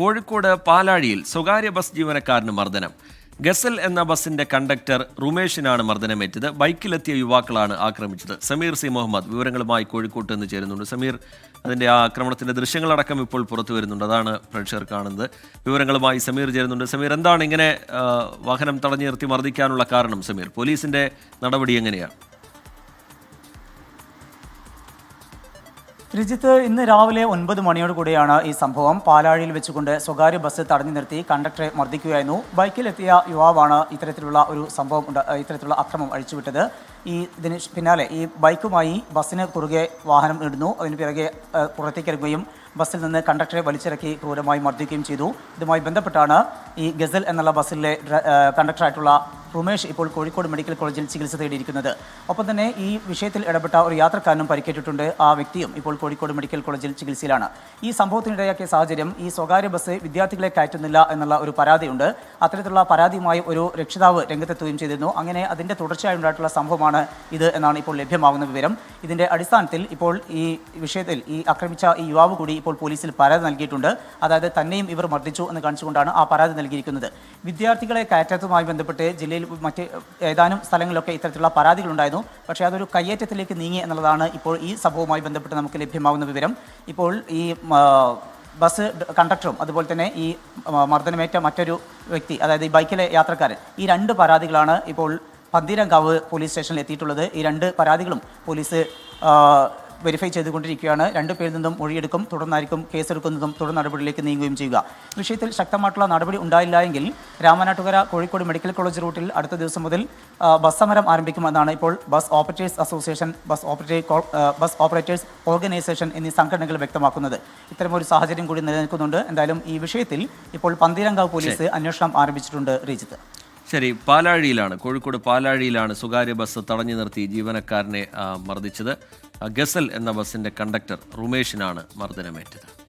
കോഴിക്കോട് പാലാഴിയിൽ സ്വകാര്യ ബസ് ജീവനക്കാരന് മർദ്ദനം. ഗസൽ എന്ന ബസിന്റെ കണ്ടക്ടർ റുമേഷിനാണ് മർദ്ദനമേറ്റത്. ബൈക്കിലെത്തിയ യുവാക്കളാണ് ആക്രമിച്ചത്. സമീർ സി മുഹമ്മദ് വിവരങ്ങളുമായി കോഴിക്കോട്ട് നിന്ന് ചേരുന്നുണ്ട്. സമീർ അതിന്റെ ആ ആക്രമണത്തിന്റെ ദൃശ്യങ്ങളടക്കം ഇപ്പോൾ പുറത്തു വരുന്നുണ്ട്. അതാണ് പ്രേക്ഷകർ കാണുന്നത്. വിവരങ്ങളുമായി സമീർ ചേരുന്നുണ്ട്. സമീർ എന്താണ് ഇങ്ങനെ വാഹനം തടഞ്ഞു നിർത്തി മർദ്ദിക്കാനുള്ള കാരണം? സമീർ പോലീസിന്റെ നടപടി എങ്ങനെയാണ്? രജിത്ത് ഇന്ന് രാവിലെ ഒൻപത് മണിയോട് കൂടിയാണ് ഈ സംഭവം. പാലാഴിയിൽ വെച്ചുകൊണ്ട് സ്വകാര്യ ബസ് തടഞ്ഞു നിർത്തി കണ്ടക്ടറെ മർദ്ദിക്കുകയായിരുന്നു. ബൈക്കിലെത്തിയ യുവാവാണ് ഇത്തരത്തിലുള്ള ഒരു സംഭവം ഇത്തരത്തിലുള്ള അക്രമം അഴിച്ചുവിട്ടത്. ഈ ഇതിന് പിന്നാലെ ഈ ബൈക്കുമായി ബസ്സിന് കുറുകെ വാഹനം ഇടുന്നു. അതിന് പിറകെ പുറത്തേക്കിറങ്ങുകയും ബസ്സിൽ നിന്ന് കണ്ടക്ടറെ വലിച്ചിറക്കി ക്രൂരമായി മർദ്ദിക്കുകയും ചെയ്തു. ഇതുമായി ബന്ധപ്പെട്ടാണ് ഈ ഗസൽ എന്നുള്ള ബസ്സിലെ കണ്ടക്ടറായിട്ടുള്ള റുമേഷ് ഇപ്പോൾ കോഴിക്കോട് മെഡിക്കൽ കോളേജിൽ ചികിത്സ തേടിയിരിക്കുന്നത്. ഒപ്പം തന്നെ ഈ വിഷയത്തിൽ ഇടപെട്ട ഒരു യാത്രക്കാരനും പരിക്കേറ്റിട്ടുണ്ട്. ആ വ്യക്തിയും ഇപ്പോൾ കോഴിക്കോട് മെഡിക്കൽ കോളേജിൽ ചികിത്സയിലാണ്. ഈ സംഭവത്തിനിടയാക്കിയ സാഹചര്യം ഈ സ്വകാര്യ ബസ് വിദ്യാർത്ഥികളെ കയറ്റുന്നില്ല എന്നുള്ള ഒരു പരാതിയുണ്ട്. അത്തരത്തിലുള്ള പരാതിയുമായി ഒരു രക്ഷിതാവ് രംഗത്തെത്തുകയും ചെയ്തിരുന്നു. അങ്ങനെ അതിന്റെ തുടർച്ചയായി ഉണ്ടായിട്ടുള്ള സംഭവമാണ് ഇത് എന്നാണ് ഇപ്പോൾ ലഭ്യമാകുന്ന വിവരം. ഇതിന്റെ അടിസ്ഥാനത്തിൽ ഇപ്പോൾ ഈ വിഷയത്തിൽ ഈ ആക്രമിച്ച ഈ യുവാവ് കൂടി ഇപ്പോൾ പോലീസിൽ പരാതി നൽകിയിട്ടുണ്ട്. അതായത് തന്നെയും ഇവർ മർദ്ദിച്ചു എന്ന് കാണിച്ചുകൊണ്ടാണ് ആ പരാതി നൽകിയിരിക്കുന്നത്. വിദ്യാർത്ഥികളെ കയറ്റത്തുമായി ബന്ധപ്പെട്ട് ജില്ലയിൽ മറ്റ് ഏതാനും സ്ഥലങ്ങളിലൊക്കെ ഇത്തരത്തിലുള്ള പരാതികളുണ്ടായിരുന്നു. പക്ഷേ അതൊരു കയ്യേറ്റത്തിലേക്ക് നീങ്ങി എന്നുള്ളതാണ് ഇപ്പോൾ ഈ സംഭവവുമായി ബന്ധപ്പെട്ട് നമുക്ക് ലഭ്യമാകുന്ന വിവരം. ഇപ്പോൾ ഈ ബസ് കണ്ടക്ടറും അതുപോലെ തന്നെ ഈ മർദ്ദനമേറ്റ മറ്റൊരു വ്യക്തി അതായത് ഈ ബൈക്കിലെ യാത്രക്കാരൻ ഈ രണ്ട് പരാതികളാണ് ഇപ്പോൾ പന്തീരങ്കാവ് പോലീസ് സ്റ്റേഷനിൽ എത്തിയിട്ടുള്ളത്. ഈ രണ്ട് പരാതികളും പോലീസ് വെരിഫൈ ചെയ്തുകൊണ്ടിരിക്കുകയാണ്. രണ്ടു പേരിൽ നിന്നും മൊഴിയെടുക്കും തുടർന്നായിരിക്കും കേസെടുക്കുന്നതും തുടർ നടപടിയിലേക്ക് നീങ്ങുകയും ചെയ്യുക. വിഷയത്തിൽ ശക്തമായിട്ടുള്ള നടപടി ഉണ്ടായില്ല എങ്കിൽ രാമനാട്ടുകര കോഴിക്കോട് മെഡിക്കൽ കോളേജ് റൂട്ടിൽ അടുത്ത ദിവസം മുതൽ ബസ് സമരം ആരംഭിക്കുമെന്നാണ് ഇപ്പോൾ bus operators association bus operator bus operators organisation എന്നീ സംഘടനകൾ വ്യക്തമാക്കുന്നത്. ഇത്തരമൊരു സാഹചര്യം കൂടി നിലനിൽക്കുന്നുണ്ട്. എന്തായാലും ഈ വിഷയത്തിൽ ഇപ്പോൾ പന്തീരങ്കാവ് പോലീസ് അന്വേഷണം ആരംഭിച്ചിട്ടുണ്ട് റീജിത്ത് ശരി പാലാഴിയിലാണ് കോഴിക്കോട് പാലാഴിയിലാണ് സ്വകാര്യ ബസ് തടഞ്ഞു നിർത്തി ജീവനക്കാരനെ മർദ്ദിച്ചത്. ഗസൽ എന്ന ബസ്സിന്റെ കണ്ടക്ടർ റുമേഷിനാണ് മർദ്ദനമേറ്റത്.